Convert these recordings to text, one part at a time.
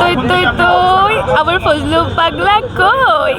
তুই তুই তুই, আমার ফজলু পাগলা কই?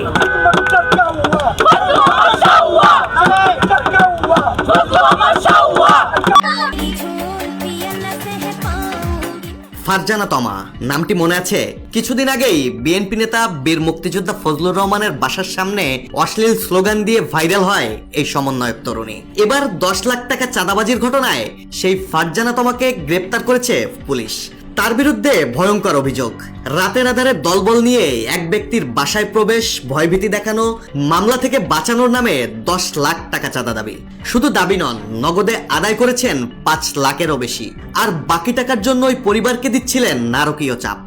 ফারজানা তমা, নামটি মনে আছে? কিছুদিন আগেই বিএনপি নেতা বীর মুক্তিযোদ্ধা ফজলুর রহমানের বাসার সামনে অশ্লীল স্লোগান দিয়ে ভাইরাল হয় এই সমন্বয়ক তরুণী। এবার দশ লাখ টাকা চাঁদাবাজির ঘটনায় সেই ফারজানা তমাকে গ্রেপ্তার করেছে পুলিশ। তার বিরুদ্ধে ভয়ঙ্কর অভিযোগ। রাতের আধারে দলবল নিয়ে এক ব্যক্তির বাসায় প্রবেশ, ভয়ভীতি দেখানো, মামলা থেকে বাঁচানোর নামে দশ লাখ টাকা চাঁদা দাবি। শুধু দাবি নন, নগদে আদায় করেছেন পাঁচ লাখেরও বেশি। আর বাকি টাকার জন্য ওই পরিবারকে দিচ্ছিলেন নারকীয় চাপ।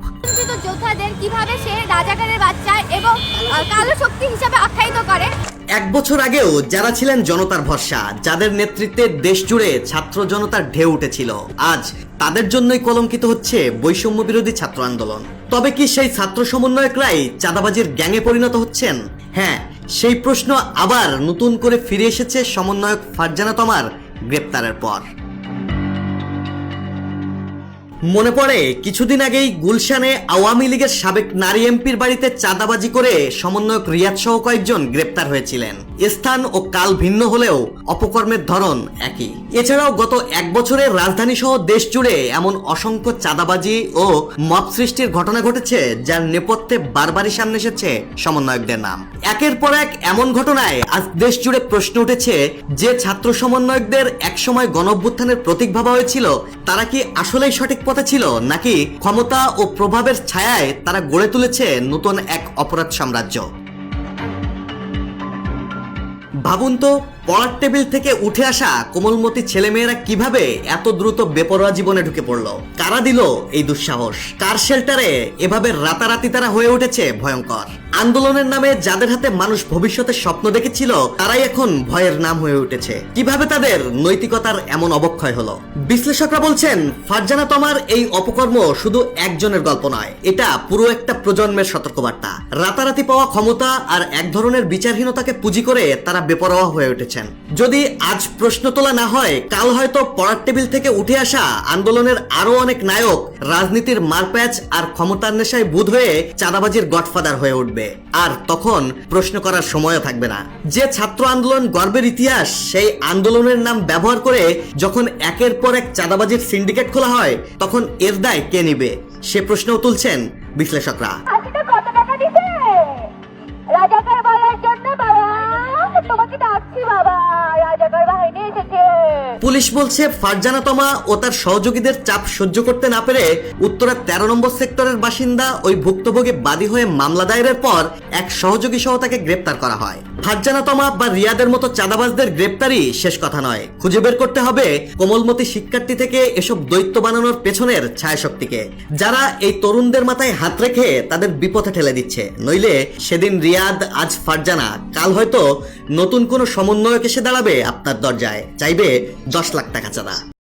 যোদ্ধাদের কীভাবে সে রাজাকারের বাচ্চা এবং কালো শক্তি হিসাবে আখ্যায়িত করে? এক বছর আগেও যারা ছিলেন জনতার ভরসা, যাদের নেতৃত্বে দেশ জুড়ে ছাত্র জনতার ঢেউ উঠেছিল, আজ তাদের জন্যই কলঙ্কিত হচ্ছে বৈষম্য বিরোধী ছাত্র আন্দোলন। তবে কি সেই ছাত্র সমন্বয়করাই চাঁদাবাজির গ্যাংয়ে পরিণত হচ্ছেন? হ্যাঁ সেই প্রশ্ন আবার নতুন করে ফিরে এসেছে সমন্বয়ক ফারজানা তমার গ্রেপ্তারের পর। মনে পড়ে, কিছুদিন আগেই গুলশানে আওয়ামী লীগের সাবেক নারী এমপির বাড়িতে চাঁদাবাজি করে সমন্বয়ক রিয়াদ সহ কয়েকজন গ্রেপ্তার হয়েছিলেন। স্থান ও কাল ভিন্ন হলেও অপকর্মের ধরন একই। এছাড়াও গত এক বছরের রাজধানী সহ দেশ জুড়ে এমন অসংখ্য চাঁদাবাজি ও মব সৃষ্টির ঘটনা ঘটেছে, যার নেপথ্যে বারবারই সামনে এসেছে সমন্বয়কদের নাম। একের পর এক এমন ঘটনায় আজ দেশ জুড়ে প্রশ্ন উঠেছে, যে ছাত্র সমন্বয়কদের একসময় গণঅভ্যুত্থানের প্রতীক ভাবা হয়েছিল, তারা কি আসলেই সঠিক ছিল নাকি ক্ষমতা ও প্রভাবের ছায়ায় তারা গড়ে তুলেছে নতুন এক অপরাধ সাম্রাজ্য? ভাবুন তো পড়ার টেবিল থেকে উঠে আসা কোমলমতি ছেলেমেয়েরা কীভাবে এত দ্রুত বেপরোয়া জীবনে ঢুকে পড়ল? কারা দিল এই দুঃসাহস? কার শেল্টারে এভাবে রাতারাতি তারা হয়ে উঠেছে ভয়ঙ্কর? আন্দোলনের নামে যাদের হাতে মানুষ ভবিষ্যতের স্বপ্ন দেখেছিল, তারাই এখন ভয়ের নাম হয়ে উঠেছে। কীভাবে তাদের নৈতিকতার এমন অবক্ষয় হলো? বিশ্লেষকরা বলছেন, ফারজানা তোমার এই অপকর্ম শুধু একজনের গল্প নয়, এটা পুরো একটা প্রজন্মের সতর্কবার্তা। রাতারাতি পাওয়া ক্ষমতা আর এক ধরনের বিচারহীনতাকে পুঁজি করে তারা বেপরোয়া হয়ে উঠেছেন যদি আজ প্রশ্ন তোলা না হয়, কাল হয়তো পড়ার টেবিল থেকে উঠে আসা আন্দোলনের আরও অনেক নায়ক রাজনীতির মারপ্যাচ আর ক্ষমতার নেশায় বুধ হয়ে চাঁদাবাজির গডফাদার হয়ে উঠবে। আর তখন প্রশ্ন করার সময়ও থাকবে না। যে ছাত্র আন্দোলন গর্বের ইতিহাস, সেই আন্দোলনের নাম ব্যবহার করে যখন একের পর এক চাঁদাবাজির সিন্ডিকেট খোলা হয়, তখন এর দায় কে নিবে? সে প্রশ্নও তুলছেন বিশ্লেষকরা। পুলিশ বলছে, ফারজানা তমা ও তার সহযোগীদের চাপ সহ্য করতে না পেরে উত্তরের তেরো নম্বর সেক্টরের বাসিন্দা ওই ভুক্তভোগী বাদী হয়ে মামলা দায়েরের পর এক সহযোগী সহ তাকে গ্রেপ্তার করা হয়। ফারজানা তমা বা রিয়াদের মতো চাঁদাবাজদের গ্রেপ্তারই শেষ কথা নয়। খুঁজে বের করতে হবে কোমলমতি শিক্ষার্থী থেকে এসব দৈত্য বানানোর পেছনের ছায়াশক্তিকে, যারা এই তরুণদের মাথায় হাত রেখে তাদের বিপথে ঠেলে দিচ্ছে। নইলে সেদিন রিয়াদ, আজ ফারজানা, কাল হয়তো নতুন কোনো সমন্বয়ক এসে দাঁড়াবে আপনার দরজায়। চাইবে দশ লাখ টাকা চাঁদা।